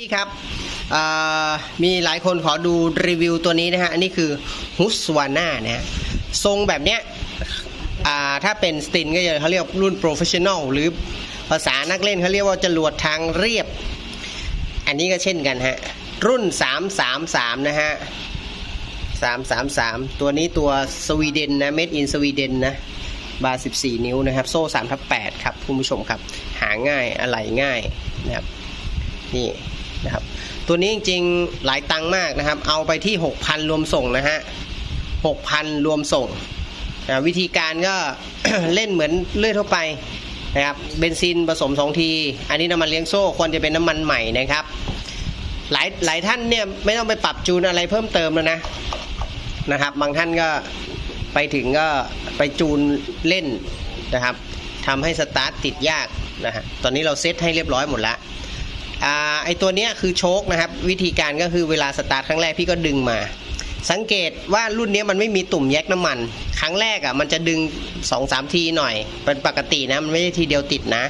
พี่ครับมีหลายคนขอดูรีวิวตัวนี้นะฮะ อันนี้คือฮุสวาน่านะฮะ ทรงแบบเนี้ยถ้าเป็นสตินก็จะเขาเรียกรุ่นโปรเฟชชั่นอลหรือภาษานักเล่นเขาเรียกว่าจรวดทางเรียบ อันนี้ก็เช่นกันฮะ รุ่น 333 นะฮะ 333 ตัวนี้ตัวสวีเดนนะ made in สวีเดนนะบาร์14 นิ้วนะครับ โซ่3ทับ8ครับคุณผู้ชมครับ หาง่ายอะไหล่ง่ายนะครับนี่ นะครับ ตัวนี้จริงๆหลายตังมากนะครับ เอาไปที่ 6,000 รวมส่งนะฮะ6,000 รวมส่งอ่าวิธีการก็เล่นเหมือนเลื่อยทั่วไปนะครับเบนซินผสม 2 ที อันนี้น้ำมันเลี้ยงโซ่ควรจะเป็นน้ำมันใหม่นะครับ หลายหลายท่านเนี่ยไม่ต้องไปปรับจูนอะไรเพิ่มเติมแล้วนะนะครับ บางท่านก็ไปถึงก็ไปจูนเล่นนะครับทำให้สตาร์ทติดยากนะฮะตอนนี้เราเซตให้เรียบร้อยหมดแล้ว ไอตัวเนี้ยคือโชคนะครับ วิธีการก็คือเวลาสตาร์ทครั้งแรกพี่ก็ดึงมา สังเกตว่ารุ่นนี้มันไม่มีตุ่มแยกน้ำมัน ครั้งแรกอะมันจะดึง2อสามทีหน่อย เป็นปกตินะมันไม่ใช่ทีเดียวติดนะ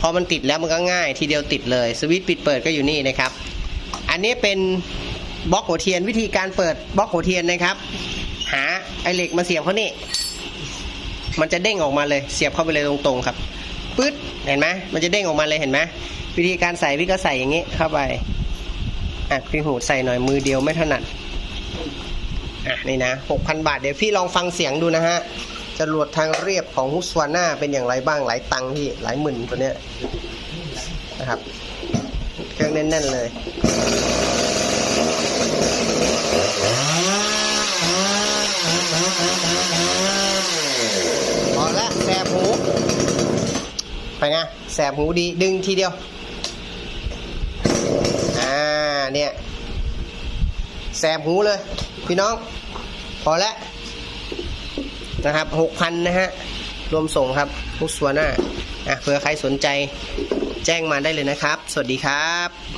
พอมันติดแล้วมันก็ง่ายทีเดียวติดเลยสวิตช์ปิดเปิดก็อยู่นี่นะครับ อันนี้เป็นบล็อกหัวเทียนวิธีการเปิดบล็อกหัวเทียนนะครับ หาไอเหล็กมาเสียบเขานี่มันจะเด้งออกมาเลยเสียบเข้าไปเลยตรงๆครับ ปึ๊ดเห็นไหมมันจะเด้งออกมาเลยเห็นไหมวิธีการใส่พี่ก็ใส่อย่างนี้เข้าไปอะพี่หูใส่หน่อยมือเดียวไม่ถนัดอะนี่นะหกพันบาทเดี๋ยวพี่ลองฟังเสียงดูนะฮะจรวดทางเรียบของฮุสวาน่าเป็นอย่างไรบ้างหลายตังค์พี่หลายหมื่นตัวเนี้ยนะครับ เครื่องแน่น ๆ เลย พอละแสบหู ไปไงแสบหูดีดึงทีเดียว อ่าเนี่ย แสบหูเลย พี่น้อง พอแล้วนะครับหกพันนะฮะ รวมส่งครับทุกส่วน่าอะเผื่อใครสนใจแจ้งมาได้เลยนะครับ สวัสดีครับ